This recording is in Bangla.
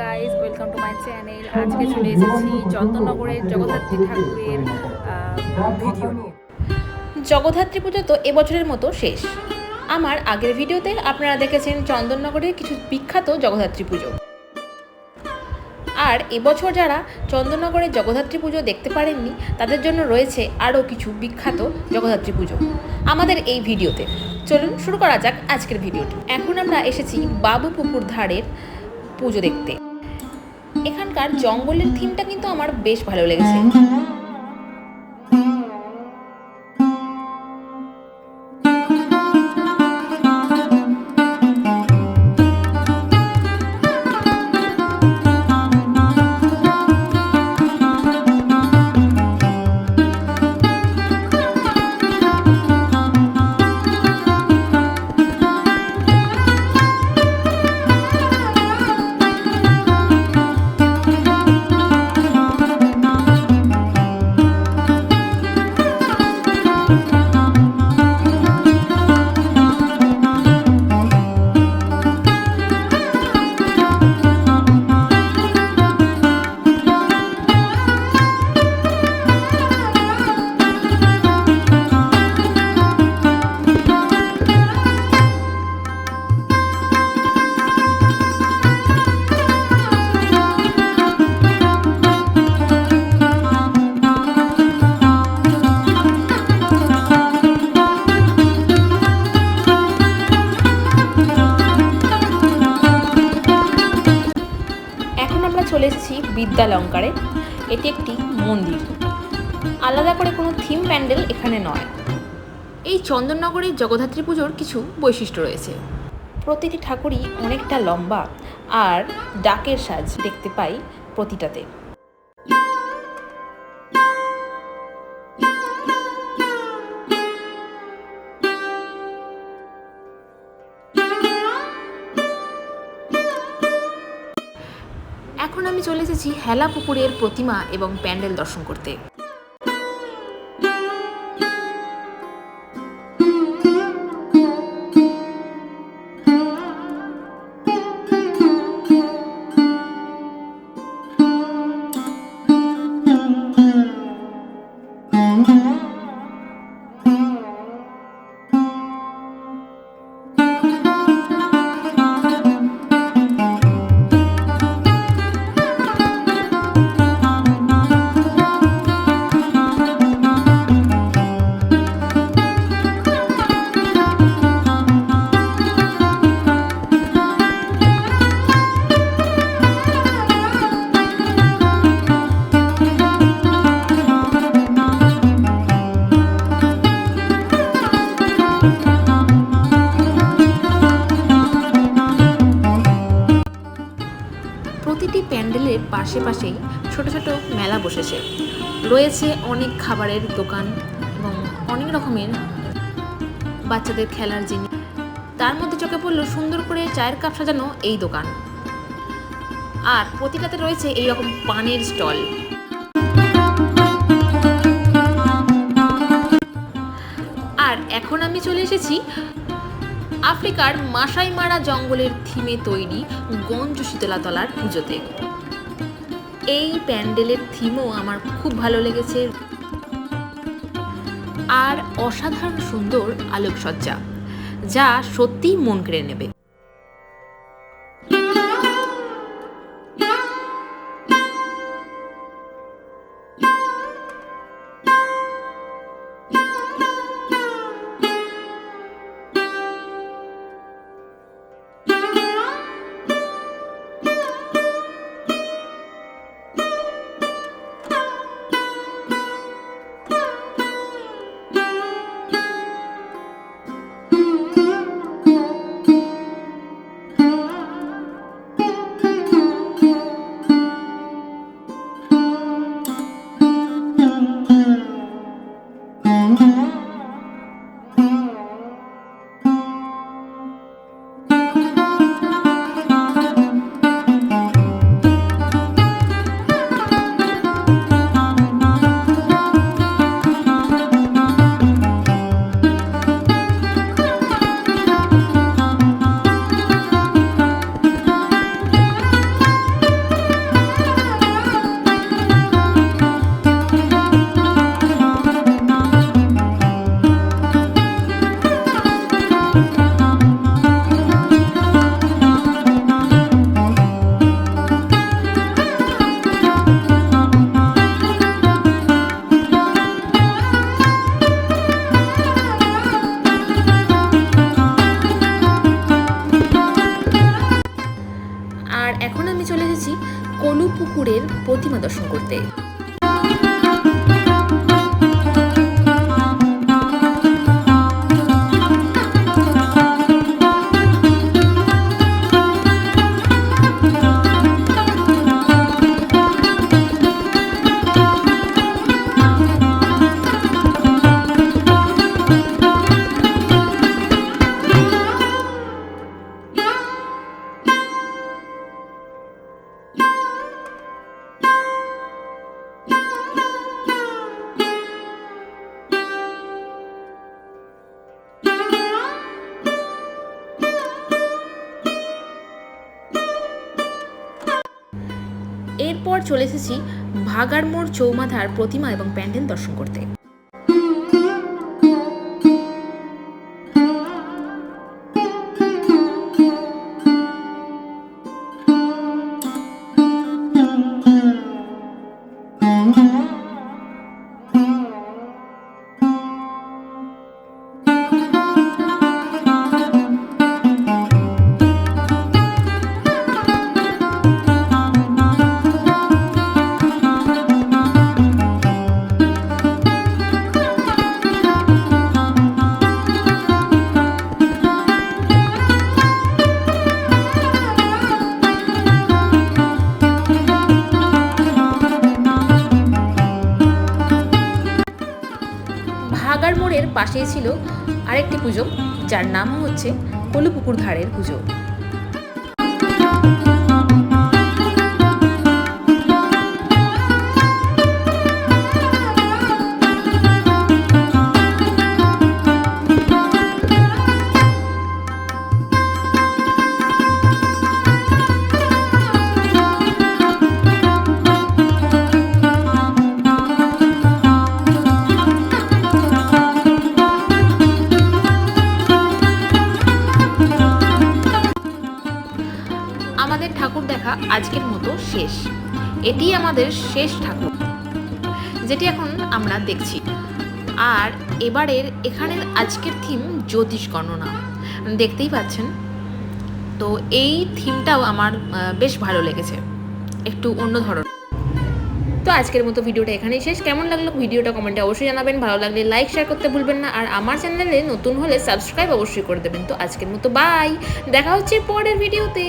Guys welcome to my channel আজকে চলে এসেছি চন্দননগরের জগদ্ধাত্রী ঠাকুরের ভিডিও নিয়ে। জগদ্ধাত্রী পুজো তো এবছরের মতো শেষ। আমার আগের ভিডিওতে আপনারা দেখেছেন চন্দননগরের কিছু বিখ্যাত জগদ্ধাত্রী পুজো। আর এবছর যারা চন্দননগরের জগদ্ধাত্রী পুজো দেখতে পারেননি, তাদের জন্য রয়েছে আরও কিছু বিখ্যাত জগদ্ধাত্রী পুজো। আমাদের এই ভিডিওতে। চলুন শুরু করা যাক আজকের ভিডিওটি। এখন আমরা এসেছি বাবু পুকুর ধারের পুজো দেখতে। এখানকার জঙ্গলের থিমটা কিন্তু আমার বেশ ভালো লেগেছে। এখন আমরা চলে এসেছি বিদ্যালঙ্কারে। এটি একটি মন্দির। আলাদা করে কোনো থিম প্যান্ডেল এখানে নয়। এই চন্দননগরের জগদ্ধাত্রী পুজোর কিছু বৈশিষ্ট্য রয়েছে। প্রতিটি ঠাকুরই অনেকটা লম্বা আর ডাকের সাজ দেখতে পাই প্রতিটাতে। এসেছি হেলা পুকুরের প্রতিমা এবং প্যান্ডেল দর্শন করতে। প্যান্ডেলের পাশে পাশেই ছোট ছোট মেলা বসেছে। রয়েছে অনেক খাবারের দোকান এবং অনেক রকমের বাচ্চাদের খেলার জিনিস। তার মধ্যে চোখে পড়ল সুন্দর করে চায়ের কাপ সাজানো এই দোকান। আর প্রতিটাতে রয়েছে এই রকম পানের স্টল। আর এখন আমি চলে এসেছি আফ্রিকার মাসাই মারা জঙ্গলের থিমে তৈরি গঞ্জ শীতলাতলার পুজোতে। এই প্যান্ডেলের থিমও আমার খুব ভালো লেগেছে। আর অসাধারণ সুন্দর আলোকসজ্জা, যা সত্যিই মন কেড়ে নেবে। ঠাকুরের প্রতিমা দর্শন করতে। এরপর চলে এসেছি ভাগাড়মোড় চৌমাধার প্রতিমা এবং প্যান্ডেল দর্শন করতে। পাশেই ছিল আরেকটি পুজো যার নাম হচ্ছে কলুপুকুর ধারের পুজো। আজকের মতো শেষ। এটি আমাদের শেষ ঠাকুর, যেটি এখন আমরা দেখছি। আর এবারের এখানের আজকের থিম জ্যোতিষ গণনা। দেখতেই পাচ্ছেন? তো এই থিমটাও আমার বেশ ভালো লেগেছে। একটু অন্য ধরনের। তো আজকের মতো ভিডিওটা এখানেই শেষ। কেমন লাগল ভিডিওটা কমেন্টে অবশ্যই জানাবেন। ভালো লাগলে লাইক শেয়ার করতে ভুলবেন না। আর আমার চ্যানেলে নতুন হলে সাবস্ক্রাইব অবশ্যই করে দেবেন। তো আজকের মতো বাই দেখা হচ্ছে পরের ভিডিওতে।